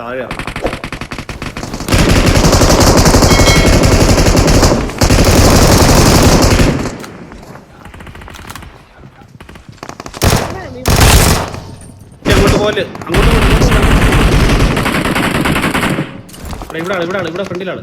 താഴെ ഇറങ്ങാം അങ്ങോട്ട് പോലെ അങ്ങോട്ട് ഇവിടാണ് പോ, അങ്ങോട്ട്. ഇവിടെ ഇവിടെ ആൾ ഇവിടെ ആൾ ഇവിടെ ഫ്രണ്ടിലാണ്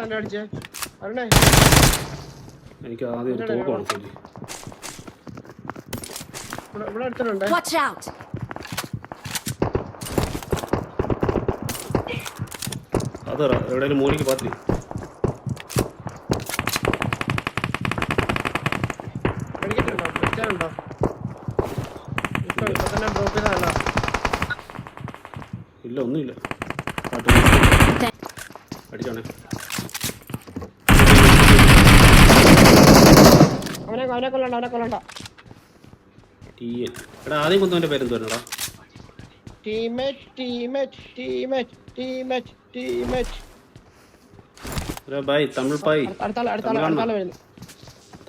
നിന്നാണ് അടിച്ചേ. അരുണേ എനിക്ക് ആദ്യം ഒരു തോക്കാണ് ശരി ഇവിടെ അടുത്തുണ്ട്! അത് എവിടെയെങ്കിലും മൂലിക്ക് പാത്തി ഇല്ല ഒന്നുമില്ല. അടിച്ചോണേ. അവനെ കൊല്ലണ്ട അവനെ കൊല്ലണ്ട എടാ ആദ്യം കുന്നവന്റെ പേരെന്ത് വരണടാ teammate teammate teammate teammate teammate എടാ ബൈ തമിഴ് ബൈ അടുത്താൾ അടുത്താൾ അടുത്താൾ വരുന്നു.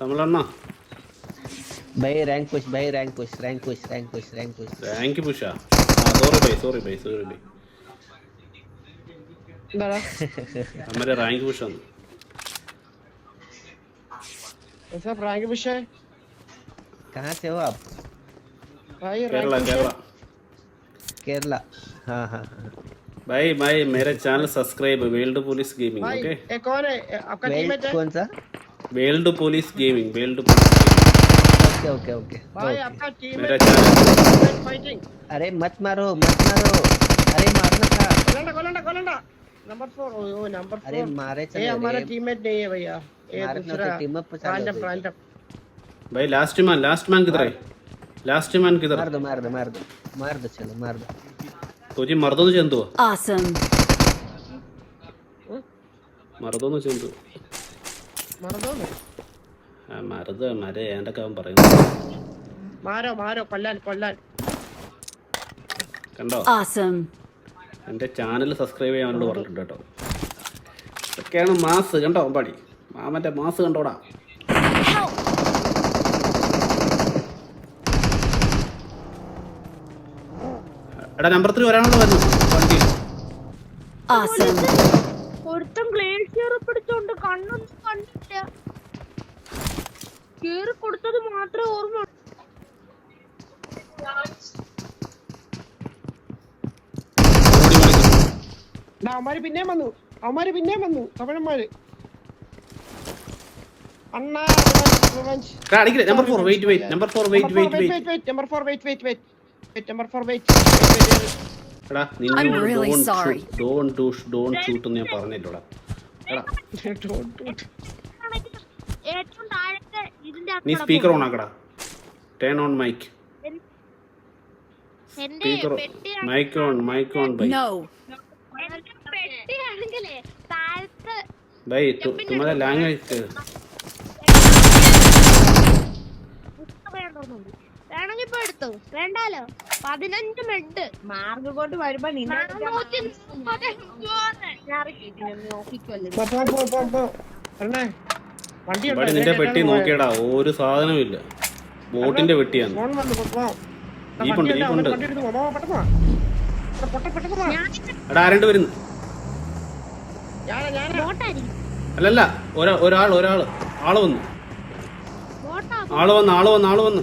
തമിഴണ്ണ. Bye rank push bye rank push rank push rank push rank push rank പുഷാ ആ? Sorry bye sorry bye sorry bye. നമ്മുടെ ऐसा रैंक विषय कहाँ से हो आप? भाई केरला केरला। केरला। हाँ, हाँ हाँ भाई भाई मेरे channel subscribe world police gaming okay? okay? कौन है आपका टीममेट है कौन सा? World police gaming world okay okay okay भाई आपका टीम मेरा चैनल फाइटिंग अरे मत मारो मत मारो। अरे मारना था। कोलंडा कोलंडा कोलंडा नंबर 4 ओ नंबर 4 अरे मारे चलो हमारा टीममेट नहीं है भैया। ये मारे दूसरा तो team up पे चालू रैंडम हो गई। रैंडम भाई लास्ट मैन लास्ट मैन किधर है लास्ट मैन किधर मार दो मार दो मार दो मार दो चलो मार दो तुझे मर्दों ചെന്തു Awesome! മറുതൊന്ന് ചെന്തു മറന്നോ ആ മറുത് മര ഏണ്ടൊക്കെ അവൻ പറയുന്നു മാരോ മാരോ കൊല്ലാൻ കൊല്ലാൻ കണ്ടോ Awesome! എൻ്റെ ചാനൽ സബ്സ്ക്രൈബ് ചെയ്യാനോട് പറഞ്ഞിട്ടുണ്ട് കേട്ടോ ഇതൊക്കെയാണ് മാസ് കണ്ടോ പാടി മാമന്റെ മാസ് കണ്ടോടാ! എടാ നമ്പർ ത്രീ ഒരാളോട് വന്നു വണ്ടി. Awesome! ഒരുത്തൻ ഗ്ലേഷ്യർ പിടിച്ചോണ്ട് കണ്ണൊന്നും കണ്ടില്ല. കേറി കൊടുത്തത് മാത്രമേ ഓർമ്മ അവന്മാര് പിന്നെയും വന്നു. അവന്മാര് പിന്നെയും വന്നു. തമിഴന്മാര് അണ്ണാ റിവഞ്ച് അടിക്കില്ല number 4 wait wait number 4 wait wait wait number 4 wait wait wait wait number 4 wait എടാ നിന്നോട് ഡോണ്ട് ഡൂഷ് ഡോണ്ട് ഷൂട്ട് എന്ന് ഞാൻ പറഞ്ഞില്ലടാ എടാ ഡോണ്ട് ഡൂട്ട് ഏറ്റവും താഴത്തെ ഇതിന്റെ നീ speaker on ആക്കടാ turn on mic speaker mic on mic on bye no പെട്ടിയാണെങ്കിലേ താഴത്തെ ബൈ തുമ്മല ലാംഗ്വേജ് ഇപ്പൊ വേണ്ടാലോ? പതിനഞ്ച് മിനിറ്റ്. മാർഗ് കൊണ്ട് വരുമ്പോ? നിന്റെ പെട്ടി നോക്കിയടാ. ഒരു സാധനവും ഇല്ല ബോട്ടിന്റെ. പെട്ടിയാണ്. ജീപ്പുണ്ട്, ജീപ്പുണ്ട്. എടാ, ആരണ്ട് വരുന്നു? അല്ലല്ല ഒരാ ഒരാൾ ഒരാൾ ആൾ വന്നു. ബോട്ടാ. ആൾ വന്ന് ആൾ വന്ന് ആൾ വന്ന്.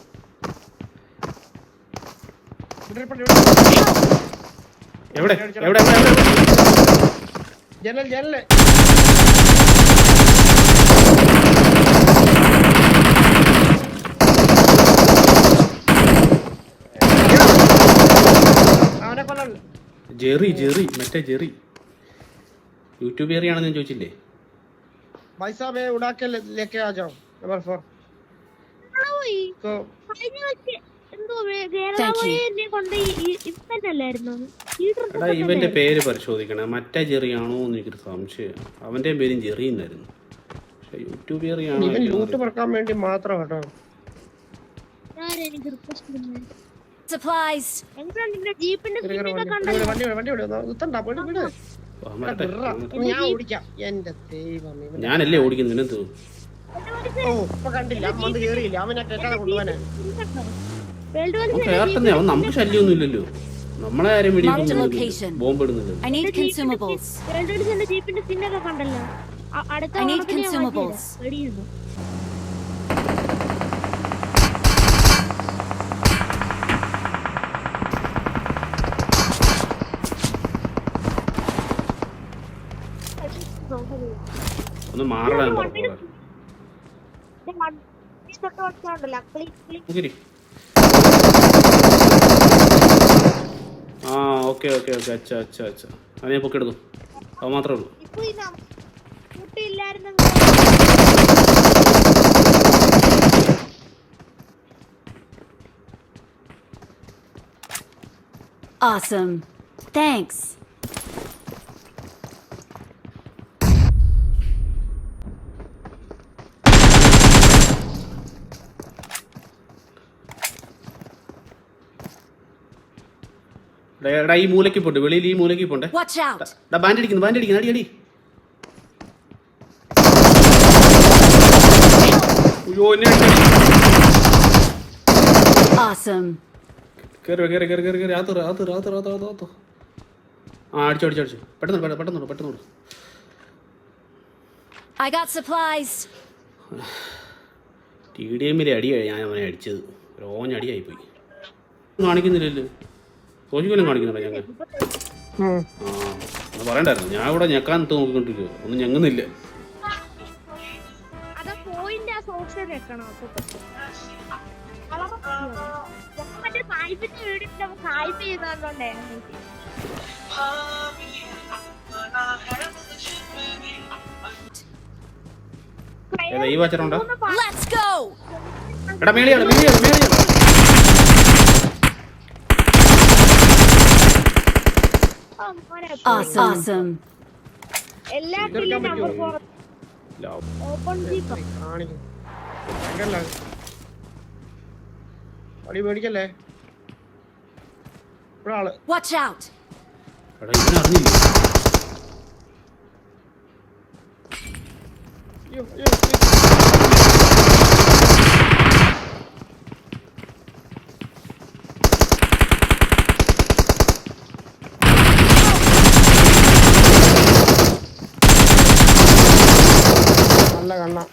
എവിടെ? എവിടെ? ജനൽ ജനൽ ജെറി ജെറി മറ്റേ ജെറി. യൂട്യൂബ് ജെറിയാണെന്ന് ഞാൻ ചോദിച്ചില്ലേ? भाई साहब ये उड़ा के लेके ले आ जाओ नंबर फोर तो എടാ ഇവന്റെ പേര് പരിശോധിക്കണേ. മറ്റേ ജെറിയാണോ എന്ന് എനിക്കൊരു സംശയം. അവന്റെ പേരും ജെറി എന്നായിരുന്നു പക്ഷെ യൂട്യൂബ് ലൂട്ട് വേണ്ടി മാത്രം കേട്ടോ. ഞാനല്ലേ ഓടിക്കുന്നു നിന്നെന്ത് ഓ ഇപ്പൊ കണ്ടില്ല. അമ്മ കേറിയില്ല? അവനെ കേട്ടാതെ കൊണ്ടുപോകാനാ? വേൾഡ് അവൻ നമുക്ക് ശല്യമൊന്നും ഇല്ലല്ലോ. നമ്മളെ ആരും വെടിയൊന്നും. ബോംബ് ഇടുന്നില്ല I need consumables. എന്റെ ജീപ്പിന്റെ സ്കിന്നൊക്കെ കണ്ടല്ലോ. അടുത്ത I need consumables. വെടിയിരുന്നു ഒന്ന് മാറടാ തൊട്ട് വെച്ചാണ്ടല്ലോ ആ ഓക്കെ ഓക്കെ ഓക്കെ. അച്ഛാ അച്ഛാ അച്ഛാ. അത് ഞാൻ പൊക്കെടുത്തു അത് മാത്രമേ ഉള്ളൂ. Awesome. Thanks. എടാ, ഈ മൂലയ്ക്ക് പോണ്ട് വെളിയിൽ ഈ മൂലയ്ക്ക് പോണ്ടേ. ബാൻഡടിക്കുന്നു ബാൻഡടിക്കുന്നു എടാ ബാൻഡ് അടിക്കുന്നു ബാൻഡ് അടിക്കുന്നു അടി അടി. അയ്യോ എന്നെ അടിച്ചു Awesome. കയറി കയറി കയറി കയറി കയറി ആത്തൂർ ആത്തൂർ ആത്തൂർ ആത്തൂർ ആത്തൂർ ആത്തൂർ ആ അടിച്ചു അടിച്ചു അടിച്ചു. പെട്ടെന്ന് പെട്ടെന്ന് പെട്ടെന്ന്. I got supplies. T D എമ്മിലെ അടിയായി ഞാൻ അവനെ അടിച്ചത്. ഓഞ്ഞടിയായി പോയി കാണിക്കുന്നില്ലല്ലോ. തോഷിക്കലും കാണിക്കുന്നില്ല ഞങ്ങൾ. ആ. ഒന്ന് പറയണ്ടായിരുന്നു. ഞാൻ ഇവിടെ ഞെക്കാൻ നോക്കിക്കൊണ്ടിരിക്കുക ഒന്നും ഞങ്ങുന്നില്ല. ഈ വാച്ചറുണ്ടോ എടാ മേളിയാണ് മേളിയാണ് മേളിയാണ് Awesome. Awesome. എല്ലാ കില്ലും നമ്പർ? ഫോർ ഓപ്പൺ ജീപ്പ് അടി പേടിക്കല്ലേ? ഒരാൾ വാച്ച് Watch out. എടാ ഇവൻ അറിഞ്ഞില്ല? അയ്യോ, അയ്യോ, ま